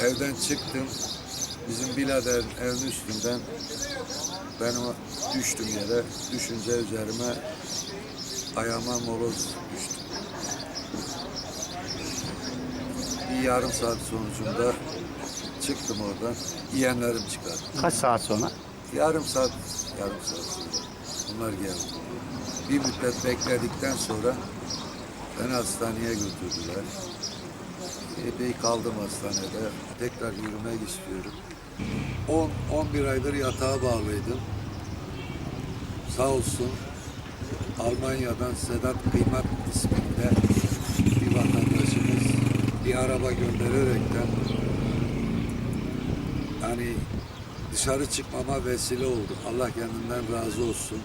Evden çıktım. Bizim biraderin evinin üstünden ben o düştüm yere. Düşünce üzerime ayağıma moloz düştü. Bir yarım saat sonucunda çıktım oradan. Yeğenlerim çıkardı. Kaç saat sonra? Yarım saat, yarım saat sonra onlar geldi. Bir müddet bekledikten sonra beni hastaneye götürdüler. Epey kaldım hastanede. Tekrar yürümek istiyorum. 10 11 aydır yatağa bağlıydım. Sağ olsun Almanya'dan Sedat Kıymat isminde bir vatandaşımız bir araba göndererekten yani dışarı çıkmama vesile oldu. Allah kendinden razı olsun.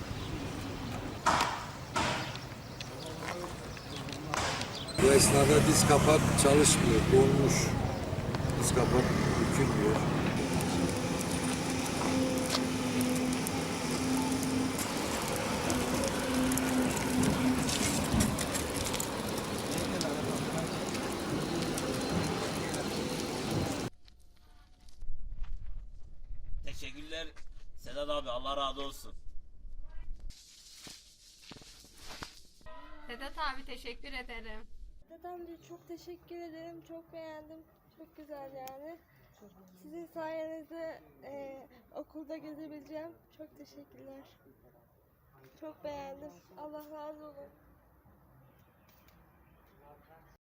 Bu esnada diz kapak çalışmıyor, donmuş. Diz kapak bükülmüyor. Teşekkürler Sedat abi Allah razı olsun. Sedat abi teşekkür ederim. Sedat amca çok teşekkür ederim. Çok beğendim. Çok güzel yani. Sizin sayenizde e, okulda gezebileceğim. Çok teşekkürler. Çok beğendim. Allah razı olsun.